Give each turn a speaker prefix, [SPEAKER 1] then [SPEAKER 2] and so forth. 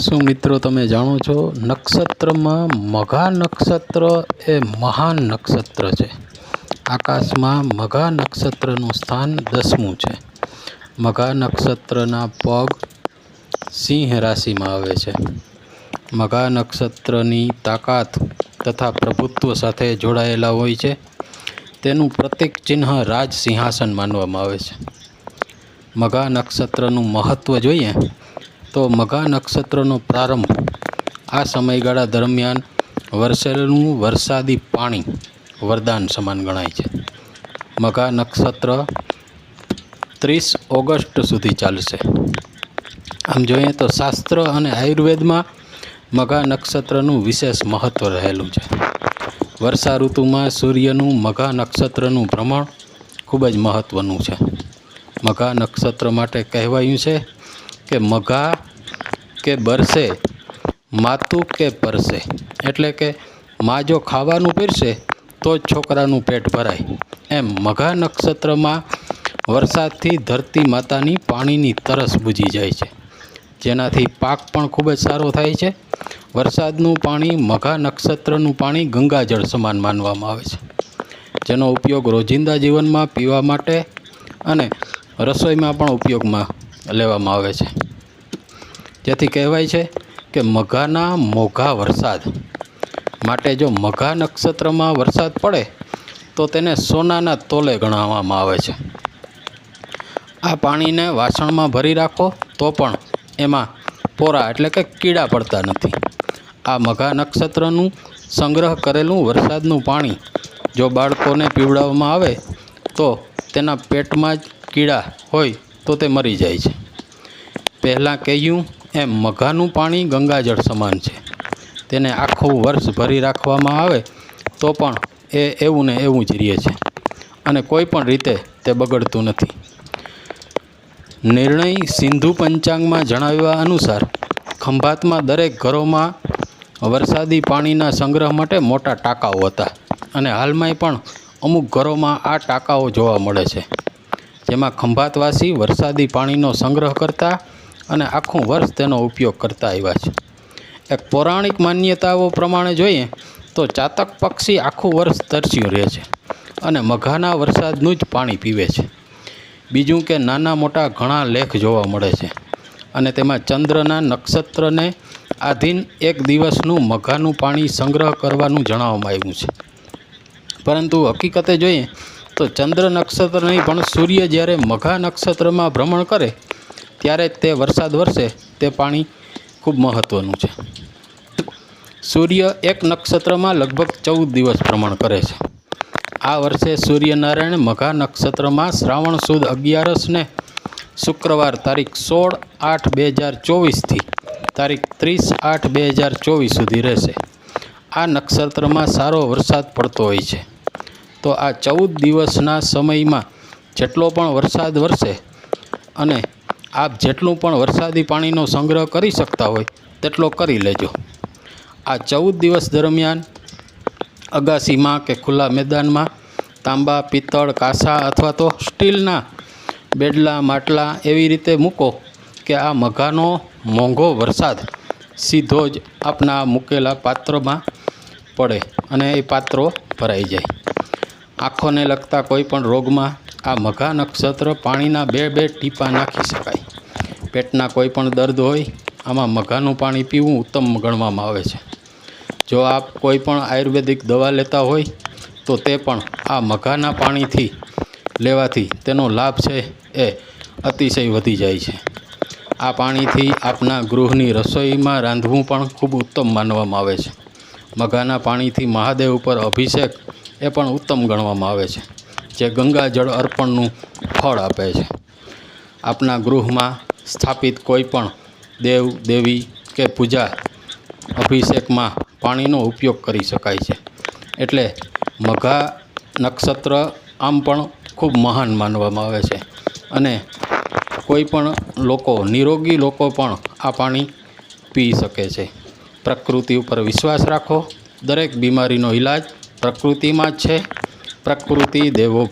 [SPEAKER 1] શું મિત્રો તમે જાણો છો? નક્ષત્રમાં મઘા નક્ષત્ર એ મહાન નક્ષત્ર છે. આકાશમાં મઘા નક્ષત્રનું સ્થાન દસમું છે. મઘા નક્ષત્રના પગ સિંહ રાશિમાં આવે છે. મઘા નક્ષત્રની તાકાત તથા પ્રભુત્વ સાથે જોડાયેલા હોય છે. તેનું પ્રતિક ચિહ્ન રાજ સિંહાસન માનવામાં આવે છે. મઘા નક્ષત્રનું મહત્ત્વ જોઈએ તો મઘા નક્ષત્રનો પ્રારંભ આ સમયગાળા દરમિયાન વરસેલું વરસાદી પાણી વરદાન સમાન ગણાય છે. મઘા નક્ષત્ર ત્રીસ ઓગસ્ટ સુધી ચાલશે. આમ જોઈએ તો શાસ્ત્ર અને આયુર્વેદમાં મઘા નક્ષત્રનું વિશેષ મહત્ત્વ રહેલું છે. વર્ષા ઋતુમાં સૂર્યનું મઘા નક્ષત્રનું ભ્રમણ ખૂબ જ મહત્ત્વનું છે. મઘા નક્ષત્ર માટે કહેવાયું છે કે મઘા કે બરસે, માતું કે પરસે? એટલે કે મા જો ખાવાનું પીરશે તો જ છોકરાનું પેટ ભરાય. એમ મઘા નક્ષત્રમાં વરસાદથી ધરતી માતાની પાણીની તરસ બૂજી જાય છે. જેનાથી પાક પણ ખૂબ જ સારો થાય છે. વરસાદનું પાણી મઘા નક્ષત્રનું પાણી ગંગાજળ સમાન માનવામાં આવે છે. જેનો ઉપયોગ રોજિંદા જીવનમાં પીવા માટે અને રસોઈમાં પણ ઉપયોગમાં લેવામાં આવે છે. જેથી કહેવાય છે કે મઘાના મોઘા વરસાદ. માટે જો મઘા નક્ષત્રમાં વરસાદ પડે, તો તેને સોનાના તોલે ગણાવવામાં આવે છે. આ પાણીને વાસણમાં ભરી રાખો, તો પણ એમાં પોરા એટલે કે કીડા પડતા નથી. આ મઘા નક્ષત્રનું સંગ્રહ કરેલું વરસાદનું પાણી જો બાળકોને પીવડાવવામાં આવે, તો તેના પેટમાં જ કીડા હોય તો તે મરી જાય છે. પહેલાં કહ્યું એમ મઘાનું પાણી ગંગાજળ સમાન છે. તેને આખું વર્ષ ભરી રાખવામાં આવે તો પણ એ એવું ને એવું જ રહે છે અને કોઈ પણ રીતે તે બગડતું નથી. નિર્ણય સિંધુ પંચાંગમાં જણાવ્યા અનુસાર, ખંભાતમાં દરેક ઘરોમાં વરસાદી પાણીના સંગ્રહ માટે મોટા ટાંકાઓ હતા અને હાલમાંય પણ અમુક ઘરોમાં આ ટાંકાઓ જોવા મળે છે. જેમાં ખંભાતવાસી વરસાદી પાણીનો સંગ્રહ કરતા અને આખું વર્ષ તેનો ઉપયોગ કરતા આવ્યા છે. એક પૌરાણિક માન્યતાઓ પ્રમાણે જોઈએ તો ચાતક પક્ષી આખું વર્ષ તરસ્યું રહે છે અને મઘાના વરસાદનું જ પાણી પીવે છે. બીજું કે નાના મોટા ઘણા લેખ જોવા મળે છે અને તેમાં ચંદ્રના નક્ષત્રને આધીન એક દિવસનું મઘાનું પાણી સંગ્રહ કરવાનું જણાવવામાં આવ્યું છે. પરંતુ હકીકતે જોઈએ તો ચંદ્ર નક્ષત્ર નહીં પણ સૂર્ય જ્યારે મઘા નક્ષત્રમાં ભ્રમણ કરે ત્યારે તે વરસાદ વરસે તે પાણી ખૂબ મહત્ત્વનું છે. સૂર્ય એક નક્ષત્રમાં લગભગ ચૌદ દિવસ ભ્રમણ કરે છે. આ વર્ષે સૂર્યનારાયણ મઘા નક્ષત્રમાં શ્રાવણ સુદ અગિયારસને શુક્રવાર તારીખ સોળ આઠ બે હજાર ચોવીસથી તારીખ ત્રીસ આઠ બે હજાર ચોવીસ સુધી રહેશે. આ નક્ષત્રમાં સારો વરસાદ પડતો હોય છે. તો આ ચૌદ દિવસના સમયમાં જેટલો પણ વરસાદ વરસે અને આપ જેટલું પણ વરસાદી પાણીનો સંગ્રહ કરી શકતા હોય, તેટલો કરી લેજો. આ ચૌદ દિવસ દરમિયાન અગાસીમાં કે ખુલ્લા મેદાનમાં તાંબા, પિત્તળ, કાંસા અથવા તો સ્ટીલના બેડલા, માટલા એવી રીતે મૂકો કે આ મઘાનો મોંઘો વરસાદ સીધો જ આપના મૂકેલા પાત્રમાં પડે અને એ પાત્રો ભરાઈ જાય. આંખોને લગતા કોઈ પણ રોગમાં આ મઘા નક્ષત્ર પાણીના બે બે ટીપાં નાખી શકાય. પેટના કોઈ પણ દર્દ હોય, આમાં મઘાનું પાણી પીવું ઉત્તમ ગણવામાં આવે છે. જો આપ કોઈ પણ આયુર્વેદિક દવા લેતા હોય, તો તે પણ આ મઘાના પાણીથી લેવાથી તેનો લાભ છે એ અતિશય વધી જાય છે. આ પાણીથી આપના ગૃહની રસોઈમાં રાંધવું પણ ખૂબ ઉત્તમ માનવામાં આવે છે. મઘાના પાણીથી મહાદેવ ઉપર અભિષેક એ પણ ઉત્તમ ગણવામાં આવે છે. જે ગંગાજળ અર્પણનું ફળ આપે છે. આપના ગૃહમાં સ્થાપિત કોઈ પણ દેવ, દેવી કે પૂજા અભિષેકમાં પાણીનો ઉપયોગ કરી શકાય છે. એટલે મઘા નક્ષત્ર આમ પણ ખૂબ મહાન માનવામાં આવે છે. અને કોઈ પણ લોકો, નિરોગી લોકો પણ આ પાણી પી શકે છે. પ્રકૃતિ ઉપર વિશ્વાસ રાખો. દરેક બીમારીનો ઈલાજ પ્રકૃતિમાં જ છે. પ્રકૃતિ દેવો